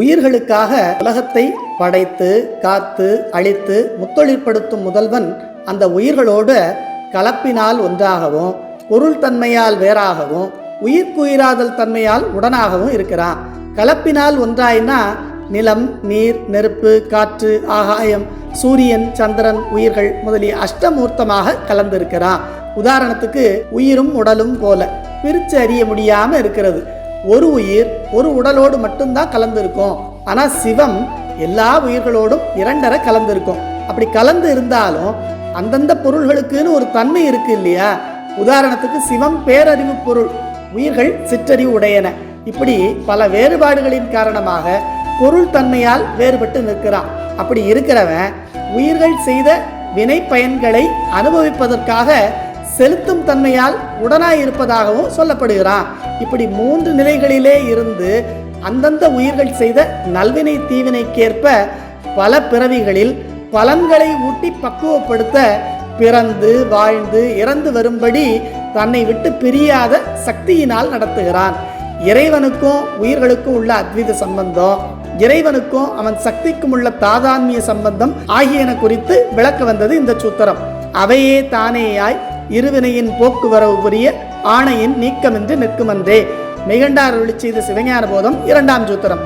உயிர்களுக்காக உலகத்தை படைத்து காத்து அழித்து முத்தொழிற்படுத்தும் முதல்வன் அந்த உயிர்களோடு கலப்பினால் ஒன்றாகவும் பொருள் தன்மையால் வேறாகவும் உயிர்க்குயிராதல் தன்மையால் உடனாகவும் இருக்கிறான். கலப்பினால் ஒன்றாயினா நிலம் நீர் நெருப்பு காற்று ஆகாயம் சூரியன் சந்திரன் உயிர்கள் முதலிய அஷ்டமூர்த்தமாக கலந்திருக்கிறான். உதாரணத்துக்கு உயிரும் உடலும் போல பிரித்து அறிய முடியாம இருக்கிறது. ஒரு உயிர் ஒரு உடலோடு மட்டும்தான் கலந்திருக்கும். ஆனால் சிவம் எல்லா உயிர்களோடும் இரண்டரை கலந்திருக்கும். அப்படி கலந்து இருந்தாலும் அந்தந்த பொருள்களுக்குன்னு ஒரு தன்மை இருக்கு இல்லையா? உதாரணத்துக்கு சிவம் பேரறிவு பொருள் உயிர்கள் சிற்றறிவு உடையன. இப்படி பல வேறுபாடுகளின் காரணமாக பொருள் தன்மையால் வேறுபட்டு நிற்கிறான். அப்படி இருக்கிறவன் உயிர்கள் செய்த வினை பயன்களை அனுபவிப்பதற்காக செலுத்தும் தன்மையால் உடனாய் இருப்பதாகவும் சொல்லப்படுகிறான். இப்படி மூன்று நிலைகளிலே இருந்து அந்தந்த உயிர்கள் செய்த நல்வினை தீவினைக்கேற்ப பல பிறவிகளில் பலன்களை ஊட்டி பக்குவப்படுத்த பிறந்து வாழ்ந்து இறந்து வரும்படி தன்னை விட்டு பிரியாத சக்தியினால் நடத்துகிறான். இறைவனுக்கும் உயிர்களுக்கும் உள்ள அத்வித சம்பந்தம் இறைவனுக்கும் அவன் சக்திக்கும் உள்ள தாதான்மிய சம்பந்தம் ஆகியன குறித்து விளக்க வந்தது இந்த சூத்திரம். அவையே தானேயாய் இருவினையின் போக்குவரவு புரிய ஆணையின் நீக்கமின்றி நிற்குமன்றே. மிகண்டார் ஒளி செய்த சிவஞான போதம் இரண்டாம் சூத்திரம்.